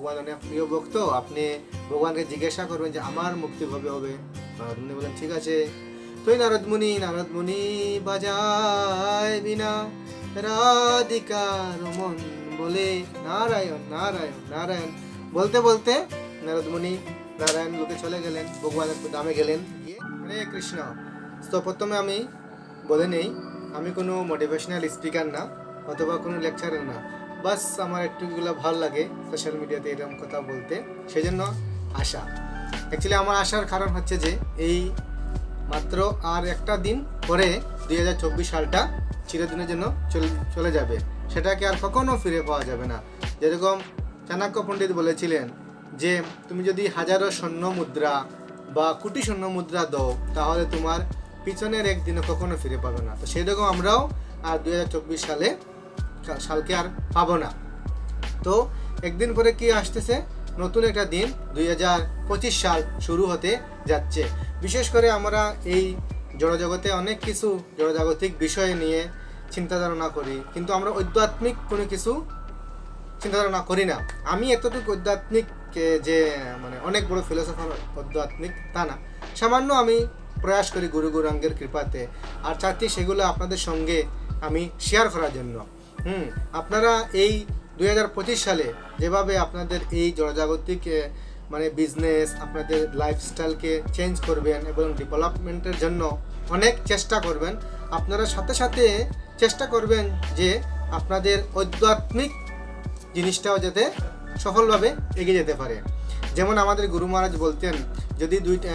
ভগবান অনেক প্রিয় ভক্ত, আপনি ভগবানকে জিজ্ঞাসা করবেন যে আমার মুক্তি কবে হবে? নারদ মুনি বলেন ঠিক আছে। তুই নারদ মুনি নারদ মুনি বাজায় বিনা। রাধিকার মন বলে, নারায়ণ নারায়ণ নারায়ণ। বলতে বলতে নারদমুনি, নারায়ণ লোকে চলে গেলেন ভগবানের দামে গেলেন, গিয়ে হরে কৃষ্ণ। তো প্রথমে আমি বলে নেই, আমি কোনো মোটিভেশনাল স্পিকার না, অথবা কোনো লেকচারার না। বাস আমার একটুগুলো ভালো লাগে সোশ্যাল মিডিয়াতে এরকম কথা বলতে। সেই জন্য আশা। অ্যাকচুয়ালি আমার আসার কারণ হচ্ছে যে, এই মাত্র আর একটা দিন পরে দুই হাজার চব্বিশ সালটা চিরদিনের জন্য চলে চলে যাবে। সেটাকে আর কখনো ফিরে পাওয়া যাবে না। যেরকম চাণক্য পণ্ডিত বলেছিলেন যে, তুমি যদি হাজারো স্বর্ণ মুদ্রা বা কোটি স্বর্ণ মুদ্রা দাও, তাহলে তোমার পিছনের একদিনও কখনো ফিরে পাবে না। তো সেই রকম আমরাও আর দুই হাজার চব্বিশ সালে সালকে আর পাবো না। তো একদিন পরে কি আসতেছে? নতুন একটা দিন, দুই হাজার পঁচিশ সাল শুরু হতে যাচ্ছে। বিশেষ করে আমরা এই জড়জগতে অনেক কিছু জড়জাগতিক বিষয় নিয়ে চিন্তা ধারণা করি, কিন্তু আমরা আধ্যাত্মিক কোনো কিছু চিন্তা ধারণা করি না। আমি এতটুকু আধ্যাত্মিক যে মানে অনেক বড় ফিলোসফার আধ্যাত্মিক তা না। সামান্য আমি প্রয়াস করি গুরু গুরাঙ্গের কৃপাতে। আর চাচ্ছি সেগুলো আপনাদের সঙ্গে আমি শেয়ার করার জন্য। হুম, আপনারা এই দুই হাজার পঁচিশ সালে যেভাবে আপনাদের এই জনজাগতিক মানে বিজনেস আপনাদের লাইফস্টাইলকে চেঞ্জ করবেন এবং ডেভেলপমেন্টের জন্য অনেক চেষ্টা করবেন, আপনারা সাথে সাথে চেষ্টা করবেন যে আপনাদের আধ্যাত্মিক জিনিসটাও যাতে সফলভাবে এগিয়ে যেতে পারে। যেমন আমাদের গুরু মহারাজ বলতেন, যদি দুইটা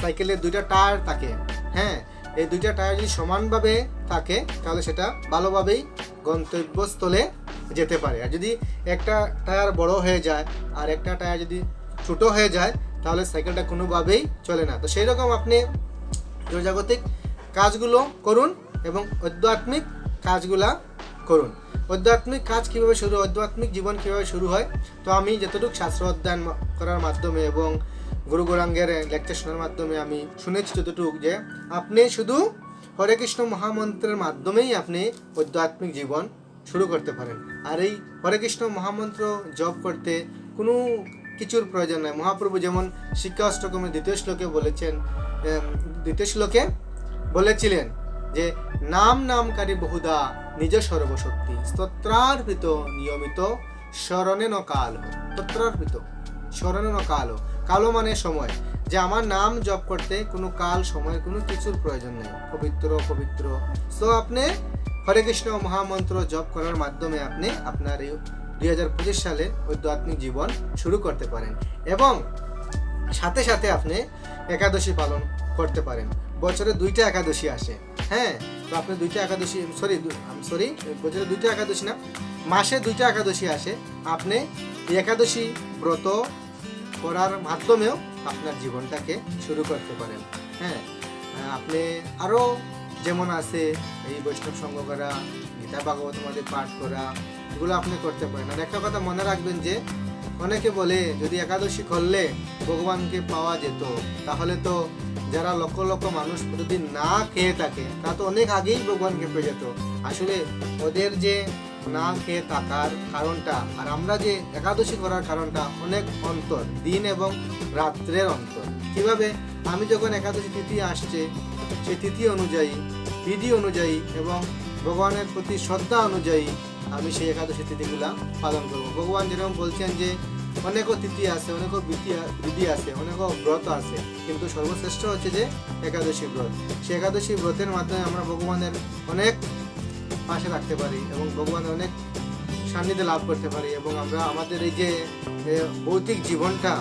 সাইকেলের দুইটা টায়ার থাকে হ্যাঁ এই দুইটা টায়ার যদি সমানভাবে থাকে, তাহলে সেটা ভালোভাবেই গন্তব্যস্থলে যেতে পারে। আর যদি একটা টায়ার বড় হয়ে যায় আর একটা টায়ার যদি ছোট হয়ে যায়, তাহলে সাইকেলটা কোনোভাবেই চলে না। তো সেই রকম আপনি জগতিক কাজগুলো করুন এবং আধ্যাত্মিক কাজগুলা করুন। আধ্যাত্মিক কাজ কীভাবে শুরু আধ্যাত্মিক জীবন কীভাবে শুরু হয়, তো আমি যতটুকু শাস্ত্র অধ্যয়ন করার মাধ্যমে এবং গুরু গৌরাঙ্গের লেকচার শোনার মাধ্যমে আমি শুনেছি যতটুকু যে আপনি শুধু হরে কৃষ্ণ মহামন্ত্রের মাধ্যমেই আপনি আধ্যাত্মিক জীবন শুরু করতে পারেন। আর এই হরে কৃষ্ণ মহামন্ত্র জপ করতে কোনো কিছুর প্রয়োজন নয় মহাপ্রভু যেমন শিক্ষা অষ্টকমের দ্বিতীয় শ্লোকে বলেছেন দ্বিতীয় শ্লোকে বলেছিলেন যে, নাম নামকারী বহুদা নিজ সর্বশক্তি। স্তোত্রার্পিত নিয়মিত স্মরণে ন কাল স্তোত্রার্পিত। স্মরণে ন কাল কালো মানে সময়। যে আমার নাম জপ করতে কোনো কাল, সময়, কোনো কিছুর প্রয়োজন নেই। পবিত্র পবিত্র। সো আপনি হরে কৃষ্ণ মহামন্ত্র জপ করার মাধ্যমে আপনি আপনার এই দুই হাজার পঁচিশ সালে আধ্যাত্মিক জীবন শুরু করতে পারেন এবং সাথে সাথে আপনি একাদশী পালন করতে পারেন। বছরে দুইটা একাদশী আসে। হ্যাঁ তো আপনি দুইটা একাদশী সরি সরি বছরে দুইটা একাদশী না, মাসে দুইটা একাদশী আসে। আপনি একাদশী ব্রত করার মাধ্যমেও আপনার জীবনটাকে শুরু করতে পারেন। হ্যাঁ আপনি আরও যেমন আছে, এই বৈষ্ণব সঙ্গ করা, গীতা ভাগবত মধ্যে পাঠ করা, এগুলো আপনি করতে পারেন। আর একটা কথা মনে রাখবেন যে, অনেকে বলে, যদি একাদশী করলে ভগবানকে পাওয়া যেত, তাহলে তো যারা লক্ষ লক্ষ মানুষ প্রতিদিন না খেয়ে থাকে, তা তো অনেক আগেই ভগবানকে পেয়ে যেত। আসলে ওদের যে না খেয়ে থাকার কারণটা আর আমরা যে একাদশী করার কারণটা অনেক অন্তর, দিন এবং রাত্রের অন্তর। কীভাবে? আমি যখন একাদশী তিথি আসছে সেই তিথি অনুযায়ী, বিধি অনুযায়ী এবং ভগবানের প্রতি শ্রদ্ধা অনুযায়ী আমি সেই একাদশী তিথিগুলা পালন করব। ভগবান যেরকম বলছেন যে, অনেকও তিথি আছে, অনেকও বিধি বিধি আছে, অনেকও ব্রত আছে, কিন্তু সর্বশ্রেষ্ঠ হচ্ছে যে একাদশী ব্রত। সেই একাদশী ব্রতের মাধ্যমে আমরা ভগবানের অনেক পাশে রাখতে পারি এবং ভগবানের অনেক সান্নিধ্য লাভ করতে পারি এবং আমরা আমাদের এই যে ভৌতিক জীবনটা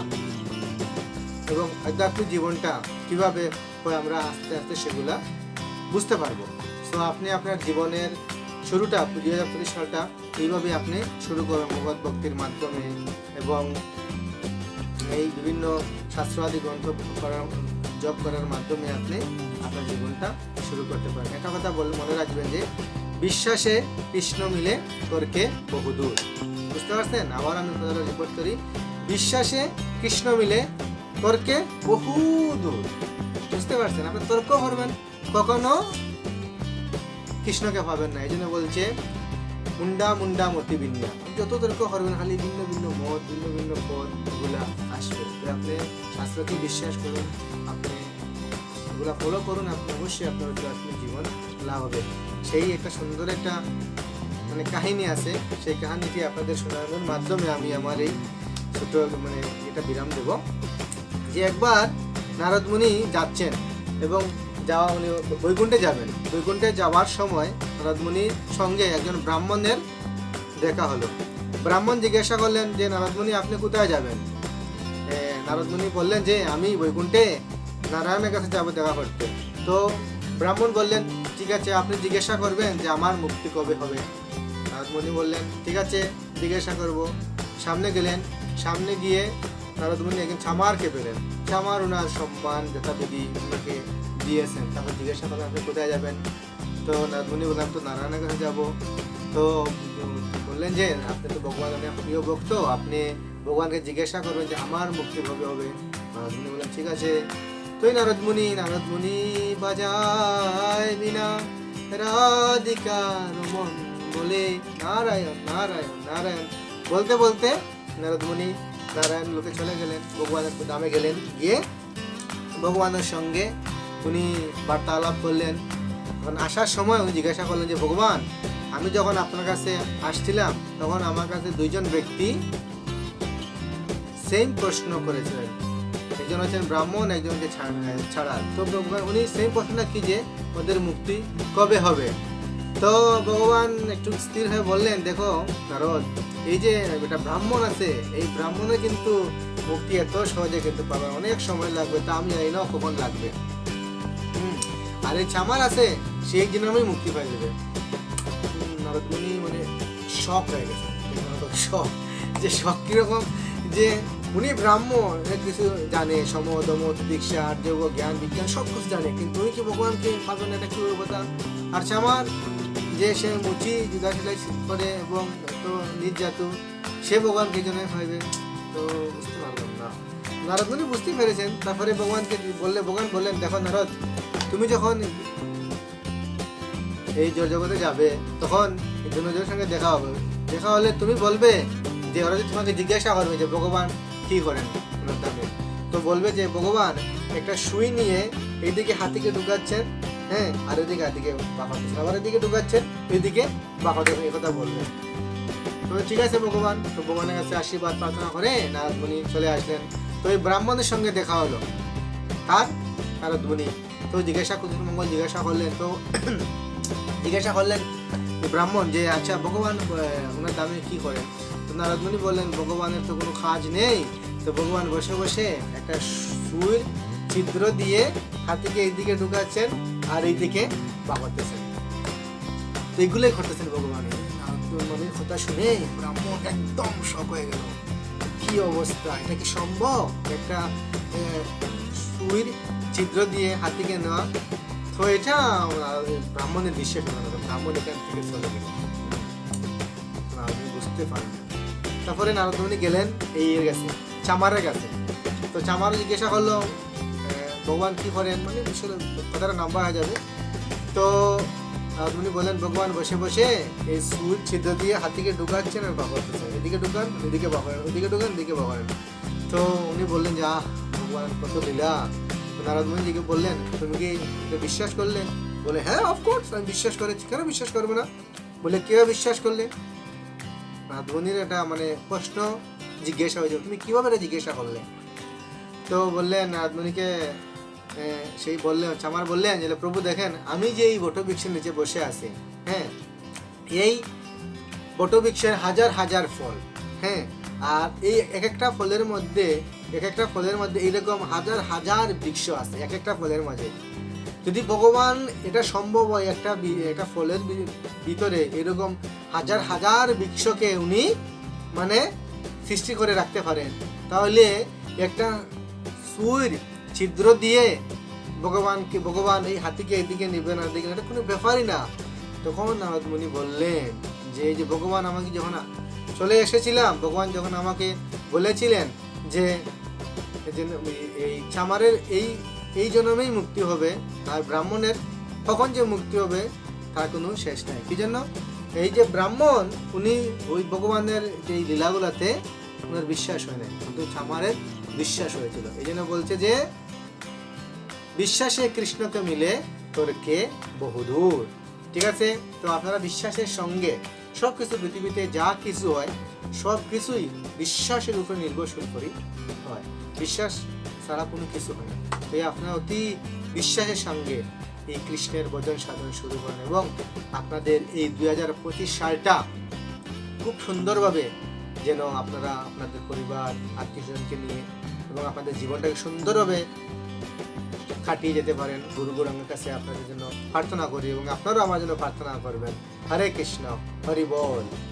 এবং আধ্যাত্মিক জীবনটা কীভাবে হয় আমরা আস্তে আস্তে সেগুলা বুঝতে পারব। সো আপনি আপনার জীবনের শুরুটা, দুই হাজার পঁচিশ সালটা এইভাবে আপনি শুরু করবেন ভগবত ভক্তির মাধ্যমে এবং এই বিভিন্ন শাস্ত্রাদি গ্রন্থ করার জব করার মাধ্যমে আপনি আপনার জীবনটা শুরু করতে পারেন। একটা কথা বলে, মনে রাখবেন যে বিশ্বাসে কৃষ্ণ মিলে তর্কে বহুদূর। বুঝতে পারছেন? আবার আমি রিপোর্ট করি। বিশ্বাসে কৃষ্ণ মিলে তর্কে বহু দূর বুঝতে পারছেন? আপনি তর্ক করবেন, কখনো কৃষ্ণকে পাবেন না। এই জন্য বলছে, মুন্ডা মুন্ডা মতি ভিন্না যত তর্ক করবেন, খালি ভিন্ন ভিন্ন মত, ভিন্ন ভিন্ন পদ এগুলা আসবে। আপনি শাস্ত্রকে বিশ্বাস করুন, আপনি এগুলা ফলো করুন, আপনি অবশ্যই আপনার জীবন লাভ হবে সেই একটা সুন্দর একটা মানে কাহিনী আছে। সেই কাহিনীটি আপনাদের শোনানোর মাধ্যমে আমি আমার এই ছোট মানে এটা বিরাম দেব। যে একবার নারদ মুনি যাচ্ছেন এবং যাওয়া উনি বৈকুণ্ঠে যাবেন। বৈকুণ্ঠে যাওয়ার সময় নারদ মুনির সঙ্গে একজন ব্রাহ্মণের দেখা হলো। ব্রাহ্মণ জিজ্ঞাসা করলেন যে নারদ মুনি আপনি কোথায় যাবেন? এ, নারদ মুনি বললেন যে আমি বৈকুণ্ঠে নারায়ণের কাছে যাব দেখা করতে। তো ব্রাহ্মণ বললেন ঠিক আছে, আপনি জিজ্ঞাসা করবেন যে আমার মুক্তি কবে হবে। নারদ মুনি বললেন, ঠিক আছে, জিজ্ঞাসা করব। সামনে গেলেন, সামনে গিয়ে নারদ মুনি একজন ছামারকে পেলেন। ছামার ওনার সম্মান, যথাবিধি ওনাকে দিয়েছেন। তারপর জিজ্ঞাসা করলেন, আপনি কোথায় যাবেন? তো নারদ মুনি বললাম তো নারায়ণের কাছে যাব। তো বললেন যে, আপনি তো ভগবান ভগবানের প্রিয় ভক্ত। আপনি ভগবানকে জিজ্ঞাসা করবেন যে, আমার মুক্তি কবে হবে? নারদ মুনি বললেন, ঠিক আছে। তুই নারদ মুনি নারদ মুনি, বাজায় বিনা রাধিকার মন বলে, নারায়ণ নারায়ণ নারায়ণ। বলতে বলতে নারদ মুনি, নারায়ণ লোকে চলে গেলেন ভগবানের দামে গেলেন। গিয়ে ভগবানের সঙ্গে উনি বার্তালাপ করলেন। তখন আসার সময় উনি জিজ্ঞাসা করলেন যে, ভগবান, আমি যখন আপনার কাছে আসছিলাম, তখন আমার কাছে দুইজন ব্যক্তি সেম প্রশ্ন করেছিলেন। একজন হচ্ছেন ব্রাহ্মণ, একজনকে ছা- ছাড়া। তো ভগবান, উনি সেম প্রশ্নটা কি যে, ওদের মুক্তি কবে হবে? তো ভগবান একটু স্থির হয়ে বললেন, দেখো নারদ, এই যে একটা ব্রাহ্মণ আছে, এই ব্রাহ্মণে কিন্তু মুক্তি এত সহজে কিন্তু পাবে। অনেক সময় লাগবে, তা আমি জানি না কখন লাগবে। আর এই চামার আছে সে এক আমি মুক্তি পাই যাবে নারদ মুনি মানে শখ হয়ে গেছে শখ যে শখ কীরকম, যে উনি ব্রাহ্মণ অনেক কিছু জানে সম দম দীক্ষা যোগ জ্ঞান, বিজ্ঞান, সব কিছু জানে। কিন্তু উনি কি ভগবানকে পাবেন এটা কি কথা আর সে আমার যে সে মুচি জুদা সেলাই করে এবং তো নির্যাত, সে ভগবানকে জন্য পাইবে তো বুঝতে পারলাম না। নারদ উনি বুঝতে পেরেছেন। তারপরে ভগবানকে বললে, ভগবান বললেন, দেখো নারদ, তুমি যখন এই জোর জগতে যাবে, তখন দুজনের সঙ্গে দেখা হবে। দেখা হলে তুমি বলবে যে ওরা তোমাকে জিজ্ঞাসা করবে যে, ভগবান কি করেন? দামে তো বলবে যে, ভগবান, একটা সুই নিয়ে এইদিকে হাতিকে ঢুকাচ্ছেন হ্যাঁ আর এদিকে হাতিকে বাঁকাচ্ছেন আবার এদিকে ঢুকাচ্ছেন, এদিকে বাঁকাচ্ছেন এই কথা বলবে। তো ঠিক আছে ভগবান, তো ভগবানের কাছে আশীর্বাদ, প্রার্থনা করে নারদ মুনি চলে আসলেন। তো এই ব্রাহ্মণের সঙ্গে দেখা হলো। তার নারদ মুনি। তো জিজ্ঞাসা মঙ্গল জিজ্ঞাসা করলেন, তো জিজ্ঞাসা করলেন ব্রাহ্মণ যে আচ্ছা ভগবান ওনার দামে কি করেন তো নারদ মুনি বললেন, ভগবানের তো কোনো কাজ নেই। তো ভগবান বসে বসে একটা সুর ছিদ্র দিয়ে হাতিকে এইদিকে ঢুকাচ্ছেন আর এইদিকে বাঁকাতেছেন তো এগুলোই করতেছেন ভগবান নারদ মুনির কথা শুনে ব্রাহ্মণ একদম শখ হয়ে গেল। কি অবস্থা? এটা কি সম্ভব? একটা সুইর ছিদ্র দিয়ে হাতিকে নেওয়া। তো এটা ব্রাহ্মণের বিশ্বাস ব্রাহ্মণ এখান থেকে চলে গেল। বুঝতে পারি তারপরে নারদমণি গেলেন এই এর কাছে, চামারের কাছে। তো চামার জিজ্ঞাসা করল ভগবান কি করেন? মানে কথাটা নাম্বার হয়ে যাবে। তো নারদমণি বলেন ভগবান বসে বসে এই সুর ছিদ্র দিয়ে হাতিকে ঢুকাচ্ছেন আর বাঁকাচ্ছেন এদিকে ঢুকান, এদিকে বাঁকান ওদিকে ঢুকান, এদিকে বাঁকান তো উনি বললেন যে ভগবান কত লীলা। তো নারদ মুনিজিকে বললেন, তুমি কি বিশ্বাস করলে? বলে হ্যাঁ অফকোর্স আমি বিশ্বাস করেছি। কেন বিশ্বাস করব না? বলে কেউ বিশ্বাস করলে? মুনির এটা মানে প্রশ্ন জিজ্ঞাসা হয়েছে তুমি কীভাবে এটা জিজ্ঞাসা করলে? তো বললেন আহ, সেই বললেন আমার বললেন যে প্রভু দেখেন আমি যে এই বটবৃক্ষের নিচে বসে আছি হ্যাঁ এই বটবৃক্ষের হাজার হাজার ফল হ্যাঁ আর এই এক একটা ফলের মধ্যে এক একটা ফলের মধ্যে এরকম হাজার হাজার বৃক্ষ আছে এক একটা ফলের মাঝে যদি ভগবান এটা সম্ভব হয়, একটা একটা ফলের ভিতরে এরকম হাজার হাজার বৃক্ষকে উনি মানে সৃষ্টি করে রাখতে পারেন, তাহলে একটা সুর, ছিদ্র দিয়ে ভগবানকে, ভগবান এই হাতিকে এদিকে নেবে না দিকে এটা কোনো ব্যাপারই না। তখন নারদ মুনি বললেন যে, এই যে ভগবান আমাকে যখন চলে এসেছিলাম, ভগবান যখন আমাকে বলেছিলেন যে এই চামারের এই এই জন্মেই মুক্তি হবে আর ব্রাহ্মণের কখন যে মুক্তি হবে, তার কোনো শেষ নাই। কি জন্য? এই যে ব্রাহ্মণ, উনি ওই ভগবানের যে লীলাগুলাতে ওনার বিশ্বাস হয় না কিন্তু ছামারের বিশ্বাস হয়েছিল। এই জন্য বলছে যে, বিশ্বাসে কৃষ্ণকে মিলে তোর কে? বহুদূর। ঠিক আছে? তো আপনারা বিশ্বাসের সঙ্গে সব কিছু পৃথিবীতে যা কিছু হয় সব কিছুই বিশ্বাসের উপর নির্ভরশীল করি হয়। বিশ্বাস ছাড়া কোনো কিছু হয় না। তাই আপনারা অতি বিশ্বাসের সঙ্গে এই কৃষ্ণের ভজন সাধন শুরু করেন এবং আপনাদের এই দুই হাজার পঁচিশ সালটা খুব সুন্দরভাবে যেন আপনারা আপনাদের পরিবার, আত্মীয়স্বজনকে নিয়ে এবং আপনাদের জীবনটাকে সুন্দরভাবে কাটিয়ে যেতে পারেন। গুরু গুরুঙ্গের কাছে আপনাদের জন্য প্রার্থনা করি এবং আপনারাও আমার জন্য প্রার্থনা করবেন। হরে কৃষ্ণ, হরি বল।